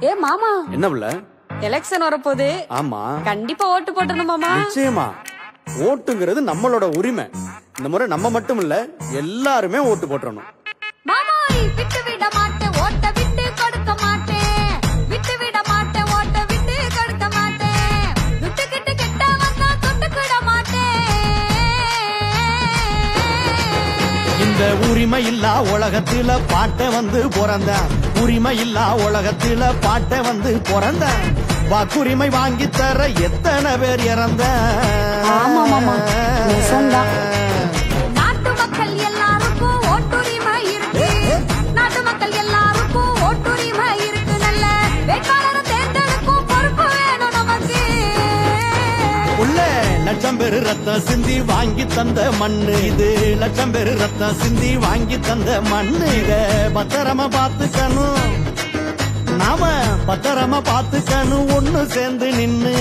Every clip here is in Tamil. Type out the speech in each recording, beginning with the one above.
மாமா. என்ன புள்ள எலெக்ஷன் வரப்போகுது. ஆமா. கண்டிப்பா ஓட்டு போட்டணும் மாமா. நிச்சயமா. ஓட்டுங்கிறது நம்மளோட உரிமை. இந்த முறை நம்ம மட்டும் இல்ல எல்லாருமே ஓட்டு போட்டுறணும். இந்த உரிமை இல்லா உலகத்துல பாட்ட வந்து பிறந்தான். உரிமை இல்லா உலகத்துல பாட்ட வந்து பிறந்தான். வாக்குரிமை வாங்கி தர எத்தனை பேர் இறந்த நாட்டு மக்கள் எல்லாருக்கும் ஓட்டுரிமை இருக்கு. நாட்டு மக்கள் எல்லாரும் உள்ள லட்சம் பேரு ரத்தம் சிந்தி வாங்கி தந்த மண்ணு. இது லட்சம் பேரு ரத்தம் சிந்தி வாங்கி தந்த மண்ணு. இத பத்திரமா பாத்துக்கணும் நாம பத்திரமா பாத்துக்கணும் ஒண்ணு சேர்ந்து நின்னு.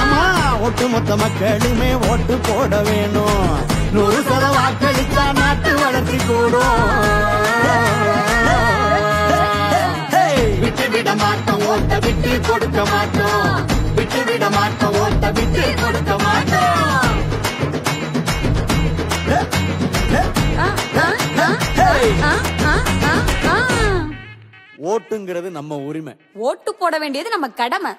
ஆமா ஒட்டுமொத்த மக்களுமே ஓட்டு போட வேணும். நூறு சத வாக்களித்தா நாட்டு வளர்ச்சி கூடும். விட்டு கொடுக்க மாட்டோம். விட்டு விட மாட்டோம். ஓட்ட விட்டு கொடுக்க மாட்டோம். ஆ, ஆ, ஆ, ஆ, ஆ, ஆ, ஆ. ஓட்டுங்கிறது நம்ம உரிமை. ஓட்டு போட வேண்டியது நம்ம கடமை.